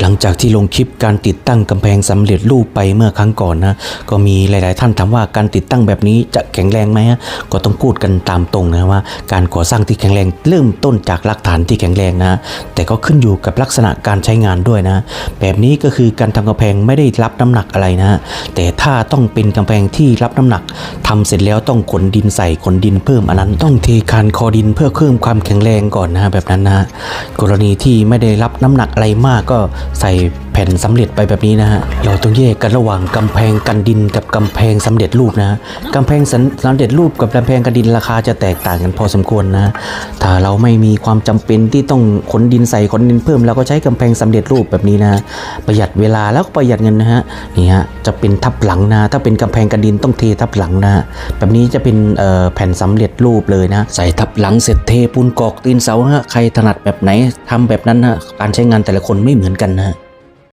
หลังจากที่ลงคลิปการติดตั้งกำแพงสำเร็จรูปไปเมื่อครั้งก่อนนะ ก็มีหลาย ๆ ท่านถามว่าการติดตั้งแบบนี้จะแข็งแรงไหมฮะก็ต้องพูดกันตามตรงนะว่า การก่อสร้างที่แข็งแรงเริ่มต้นจากหลักฐานที่แข็งแรงนะ แต่ก็ขึ้นอยู่กับลักษณะการใช้งานด้วยนะ แบบนี้ก็คือการทำกำแพงไม่ได้รับน้ำหนักอะไรนะ แต่ถ้าต้องเป็นกำแพงที่รับน้ำหนักทำเสร็จแล้วต้องขนดินใส่ขนดินเพิ่มอันนั้น ต้องเทคานคอดินเพื่อเพิ่มความแข็งแรงก่อนนะแบบนั้นนะ กรณีที่ไม่ได้รับน้ำหนักอะไรมากก็ใส่แผ่นสำเร็จไปแบบนี้นะฮะ เราต้องแยกกันระหว่างกำแพงกันดินกับกำแพงสำเร็จรูปนะฮะกำแพงสำสำเร็จรูปกับกำแพงกันดินราคาจะแตกต่างกันพอสมควรนะ ถ้าเราไม่มีความจำเป็นที่ต้องขนดินใส่ขนดินเพิ่มเราก็ใช้กำแพงสำเร็จรูปแบบนี้นะ ประหยัดเวลาแล้วก็ประหยัดเงินนะฮะ นี่ฮะจะเป็นทับหลังนะ ถ้าเป็นกำแพงกันดินต้องเททับหลังนะ แบบนี้จะเป็นแผ่นสำเร็จรูปเลยนะ ใส่ทับหลังเสร็จเทปูนกอกตีนเสาฮะ ใครถนัดแบบไหนทำแบบนั้นนะการใช้งานแต่ละคนไม่เหมือนกันนะ